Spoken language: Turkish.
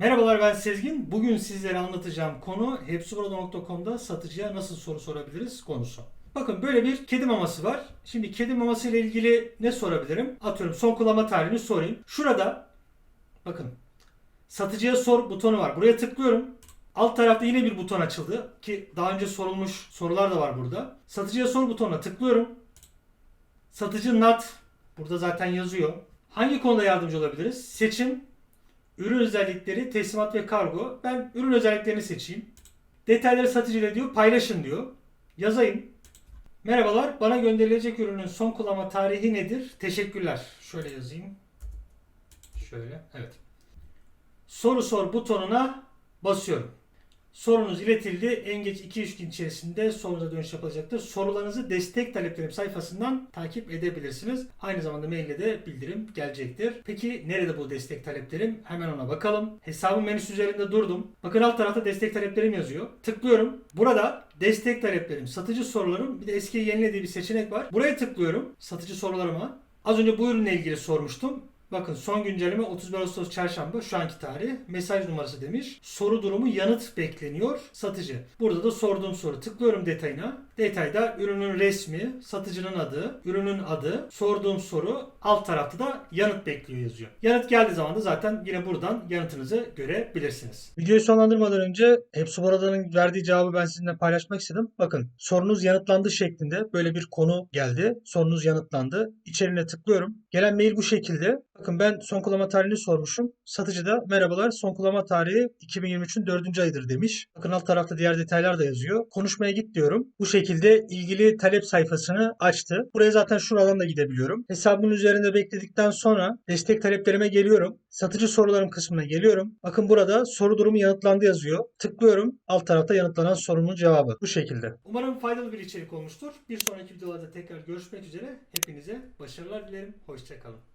Merhabalar ben Sezgin. Bugün sizlere anlatacağım konu hepsiburada.com'da satıcıya nasıl soru sorabiliriz konusu. Bakın böyle bir kedi maması var. Şimdi kedi maması ile ilgili ne sorabilirim? Atıyorum son kullanma tarihini sorayım. Şurada bakın satıcıya sor butonu var. Buraya tıklıyorum. Alt tarafta yine bir buton açıldı ki daha önce sorulmuş sorular da var burada. Satıcıya sor butonuna tıklıyorum. Satıcı NAT burada zaten yazıyor. Hangi konuda yardımcı olabiliriz? Seçim, ürün özellikleri, teslimat ve kargo. Ben ürün özelliklerini seçeyim. Detayları satıcıyla diyor paylaşın diyor. Yazayım. Merhabalar, bana gönderilecek ürünün son kullanma tarihi nedir? Teşekkürler. Şöyle yazayım. Şöyle, evet. Soru sor butonuna basıyorum. Sorunuz iletildi. En geç 2-3 gün içerisinde sorunuza dönüş yapılacaktır. Sorularınızı destek taleplerim sayfasından takip edebilirsiniz. Aynı zamanda maille de bildirim gelecektir. Peki nerede bu destek taleplerim? Hemen ona bakalım. Hesabın menüsü üzerinde durdum. Bakın alt tarafta destek taleplerim yazıyor. Tıklıyorum. Burada destek taleplerim, satıcı sorularım, bir de eski yenile diye bir seçenek var. Buraya tıklıyorum. Satıcı sorularıma. Az önce bu ürünle ilgili sormuştum. Bakın son güncelleme 31 Ağustos çarşamba şu anki tarih. Mesaj numarası demiş. Soru durumu yanıt bekleniyor satıcı. Burada da sorduğum soru. Tıklıyorum detayına. Detayda ürünün resmi, satıcının adı, ürünün adı, sorduğum soru alt tarafta da yanıt bekliyor yazıyor. Yanıt geldiği zaman da zaten yine buradan yanıtınızı görebilirsiniz. Videoyu sonlandırmadan önce Hepsi Burada'nın verdiği cevabı ben sizinle paylaşmak istedim. Bakın sorunuz yanıtlandı şeklinde böyle bir konu geldi. Sorunuz yanıtlandı. İçeriğine tıklıyorum. Gelen mail bu şekilde. Bakın ben son kullanma tarihini sormuşum. Satıcı da merhabalar son kullanma tarihi 2023'ün 4. ayıdır demiş. Bakın alt tarafta diğer detaylar da yazıyor. Konuşmaya git diyorum. Bu şekilde ilgili talep sayfasını açtı. Buraya zaten şuradan da gidebiliyorum. Hesabımın üzerinde bekledikten sonra destek taleplerime geliyorum. Satıcı sorularım kısmına geliyorum. Bakın burada soru durumu yanıtlandı yazıyor. Tıklıyorum. Alt tarafta yanıtlanan sorunun cevabı. Bu şekilde. Umarım faydalı bir içerik olmuştur. Bir sonraki videolarda tekrar görüşmek üzere. Hepinize başarılar dilerim. Hoşçakalın.